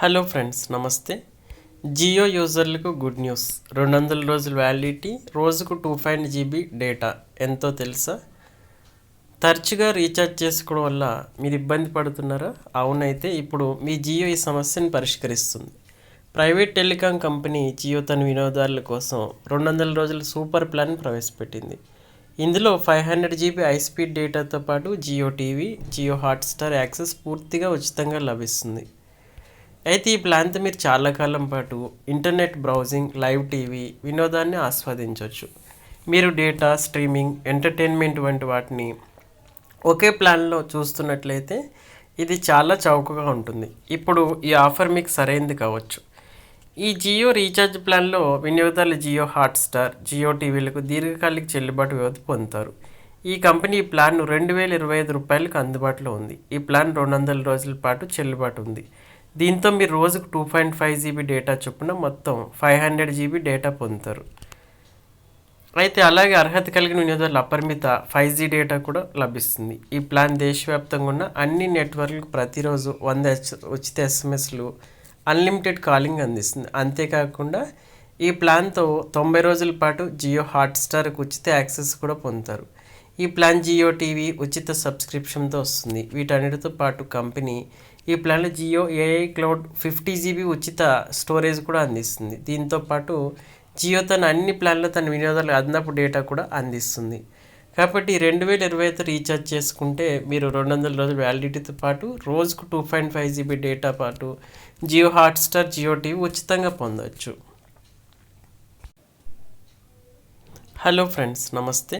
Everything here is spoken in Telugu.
హలో ఫ్రెండ్స్ నమస్తే. జియో యూజర్లకు గుడ్ న్యూస్. రెండు వందల రోజుల వ్యాలిడిటీ రోజుకు టూ ఫైవ్ జీబీ డేటా. ఎంతో తెలుసా? తరచుగా రీఛార్జ్ చేసుకోవడం వల్ల మీరు ఇబ్బంది పడుతున్నారా? అవునైతే ఇప్పుడు మీ జియో ఈ సమస్యను పరిష్కరిస్తుంది. ప్రైవేట్ టెలికాం కంపెనీ జియో తన వినియోగదారుల కోసం రెండు వందల రోజుల సూపర్ ప్లాన్ ప్రవేశపెట్టింది. ఇందులో ఫైవ్ హండ్రెడ్ జీబీ హైస్పీడ్ డేటాతో పాటు Jio TV Jio Hotstar access పూర్తిగా ఉచితంగా లభిస్తుంది. అయితే ఈ ప్లాన్తో మీరు చాలా కాలం పాటు ఇంటర్నెట్ బ్రౌజింగ్ లైవ్ టీవీ వినోదాన్ని ఆస్వాదించవచ్చు మీరు డేటా స్ట్రీమింగ్ ఎంటర్టైన్మెంట్ వంటి వాటిని ఒకే ప్లాన్లో చూస్తున్నట్లయితే ఇది చాలా చౌకగా ఉంటుంది. ఇప్పుడు ఈ ఆఫర్ మీకు సరైనది కావచ్చు. ఈ జియో రీఛార్జ్ ప్లాన్లో వినియోగదారులు జియో హాట్స్టార్ జియో టీవీలకు దీర్ఘకాలిక చెల్లుబాటు వ్యవధి పొందుతారు. ఈ కంపెనీ ఈ ప్లాన్ రెండు వేల ఇరవై ఐదు రూపాయలకు అందుబాటులో ఉంది. ఈ ప్లాన్ రెండు వందల రోజుల పాటు చెల్లుబాటు ఉంది. దీంతో మీరు రోజుకు two point five GB data చొప్పున మొత్తం ఫైవ్ హండ్రెడ్ జీబీ డేటా పొందుతారు. అయితే అలాగే అర్హత కలిగిన వినియోగదారులు అపరిమిత ఫైవ్ జీ డేటా కూడా లభిస్తుంది. ఈ ప్లాన్ దేశవ్యాప్తంగా ఉన్న అన్ని నెట్వర్క్లకు ప్రతిరోజు వంద ఉచిత ఎస్ఎంఎస్లు అన్లిమిటెడ్ కాలింగ్ అందిస్తుంది. అంతేకాకుండా ఈ ప్లాన్తో తొంభై రోజుల పాటు జియో హాట్స్టార్కు ఉచిత యాక్సెస్ కూడా పొందుతారు. ఈ ప్లాన్ జియో టీవీ ఉచిత సబ్స్క్రిప్షన్తో వస్తుంది. వీటన్నిటితో పాటు కంపెనీ ఈ ప్లాన్లో Jio AI cloud fifty GB ఉచిత స్టోరేజ్ కూడా అందిస్తుంది. దీంతో పాటు జియో తన అన్ని ప్లాన్లో తన వినియోగదారులకు అదనపు డేటా కూడా అందిస్తుంది. కాబట్టి రెండు వేల ఇరవై ఐదు రీఛార్జ్ చేసుకుంటే మీరు రెండు వందల రోజుల వ్యాలిడిటీతో పాటు రోజుకు two point five GB data పాటు జియో హాట్స్టార్ జియో టీవీ ఉచితంగా పొందవచ్చు హలో ఫ్రెండ్స్ నమస్తే.